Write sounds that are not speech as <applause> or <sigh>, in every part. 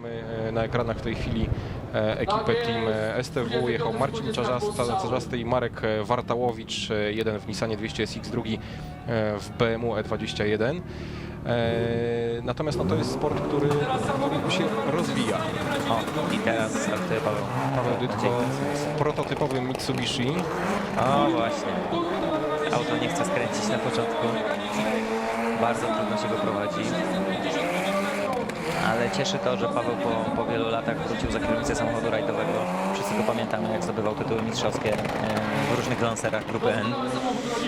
Mamy e, na ekranach w tej chwili e, ekipę Team e, STW. Jechał Marcin Czarzasta- Czarzasty i Marek Wartałowicz. Jeden w Nissanie 200SX, drugi w BMW E21. E, Natomiast no, to jest sport, który, który się rozwija. O, i teraz startuje Paweł. Paweł Dytko w prototypowym Mitsubishi. O, właśnie. Auto nie chce skręcić na początku. Bardzo trudno się go prowadzi. Cieszy to, że Paweł po, po wielu latach wrócił za kierownicę samochodu rajdowego. Wszyscy go pamiętamy, jak zdobywał tytuły mistrzowskie w różnych lancerach grupy N.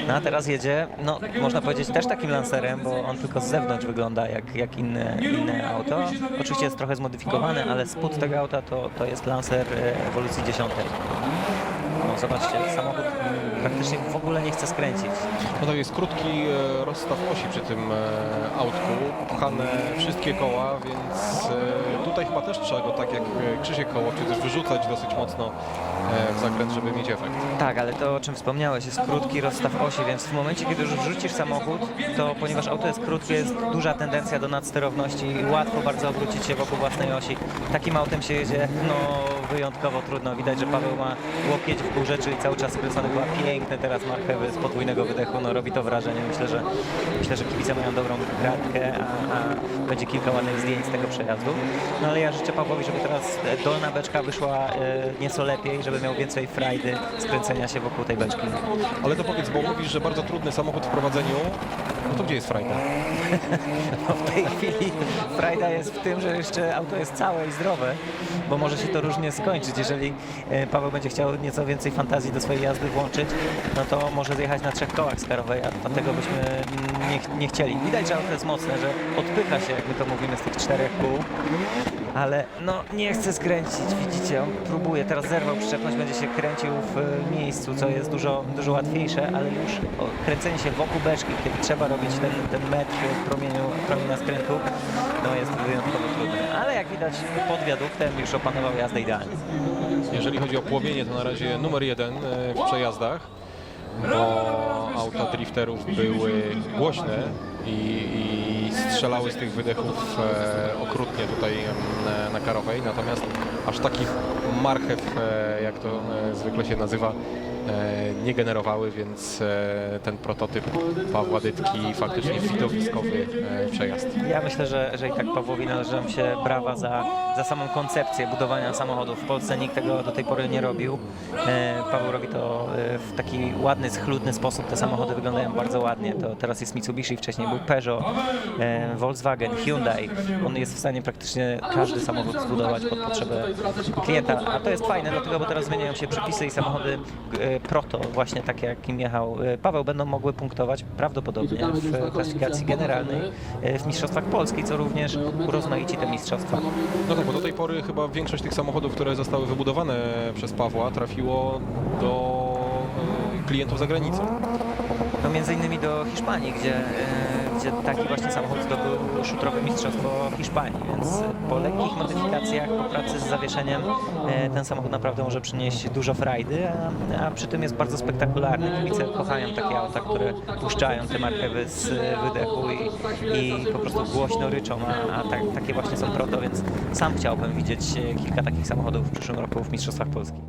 No a teraz jedzie, no można powiedzieć też takim lancerem, bo on tylko z zewnątrz wygląda jak, jak inne, inne auto. Oczywiście jest trochę zmodyfikowany, ale spód tego auta to, to jest lancer e, ewolucji 10. Zobaczcie, samochód mm, praktycznie w ogóle nie chce skręcić. No to jest krótki e, rozstaw osi przy tym e, autku, pchane wszystkie koła, więc e, tutaj chyba też trzeba go tak jak Krzysiek koło, czy też wyrzucać dosyć mocno w zakręt, żeby mieć efekt. Tak, ale to o czym wspomniałeś, jest krótki rozstaw osi, więc w momencie, kiedy już wrzucisz samochód, to ponieważ auto jest krótkie, jest duża tendencja do nadsterowności i łatwo bardzo obrócić się wokół własnej osi. Takim autem się jedzie no, wyjątkowo trudno. Widać, że Paweł ma łokieć w pół rzeczy i cały czas skręcony była piękne teraz marchewy z podwójnego wydechu. No, robi to wrażenie. Myślę, że myślę, że kibice mają dobrą gratkę, a, a będzie kilka ładnych zdjęć z tego przejazdu. No ale ja życzę Pawłowi, żeby teraz e, dolna beczka wyszła e, nieco lepiej, żeby miał więcej frajdy skręcenia się wokół tej beczki. Ale to powiedz, bo mówisz, że bardzo trudny samochód w prowadzeniu, no to gdzie jest frajda? <laughs> No w tej chwili frajda jest w tym, że jeszcze auto jest całe i zdrowe, bo może się to różnie skończyć. Jeżeli e, Paweł będzie chciał nieco więcej fantazji do swojej jazdy włączyć, no to może zjechać na trzech kołach z karowej, a tego byśmy nie, nie chcieli. Widać, że auto jest mocne, że odpycha się, jak my to mówimy, z tych czterech kół. Ale no nie chce skręcić, widzicie, on próbuje, teraz zerwał przyczepność, będzie się kręcił w e, miejscu, co jest dużo, dużo łatwiejsze, ale już kręcenie się wokół beczki, kiedy trzeba robić ten, ten metr promieniu, promienia skrętu, no jest wyjątkowo trudne. Ale jak widać pod wiaduktem już opanował jazdę idealnie. Jeżeli chodzi o płomienie, to na razie numer jeden e, w przejazdach, bo auta drifterów były głośne i, i strzelały z tych wydechów e, okrutnie tutaj em, na, karowej, natomiast aż takich marchew, e, jak to e, zwykle się nazywa, e, nie generowały, więc e, ten prototyp Pawła Dytki faktycznie widowiskowy e, przejazd. Ja myślę, że, że i tak Pawłowi należą się brawa za, za samą koncepcję budowania samochodów. W Polsce nikt tego do tej pory nie robił. E, Paweł robi to e, w taki ładny, schludny sposób. Te samochody wyglądają bardzo ładnie. To teraz jest Mitsubishi, wcześniej był Peugeot, e, Volkswagen, Hyundai. On jest w stanie praktycznie każdy samochód zbudować pod potrzebę klienta. A to jest fajne, dlatego, bo teraz zmieniają się przepisy i samochody e, proto, właśnie takie jakim jechał e, Paweł, będą mogły punktować prawdopodobnie w klasyfikacji generalnej e, w Mistrzostwach Polski, co również urozmaici te mistrzostwa. No tak, bo do tej pory chyba większość tych samochodów, które zostały wybudowane przez Pawła, trafiło do e, klientów za granicą. No między innymi do Hiszpanii, gdzie, e, gdzie taki właśnie samochód zdobył szutrowe mistrzostwo Hiszpanii, więc po lekkich modyfikacjach, po pracy z zawieszeniem e, ten samochód naprawdę może przynieść dużo frajdy, a, a przy tym jest bardzo spektakularny. Kibice kochają takie auta, które puszczają te marchewy z wydechu i, i po prostu głośno ryczą, a, a tak, takie właśnie są proto, więc sam chciałbym widzieć e, kilka takich samochodów w przyszłym roku w Mistrzostwach Polski.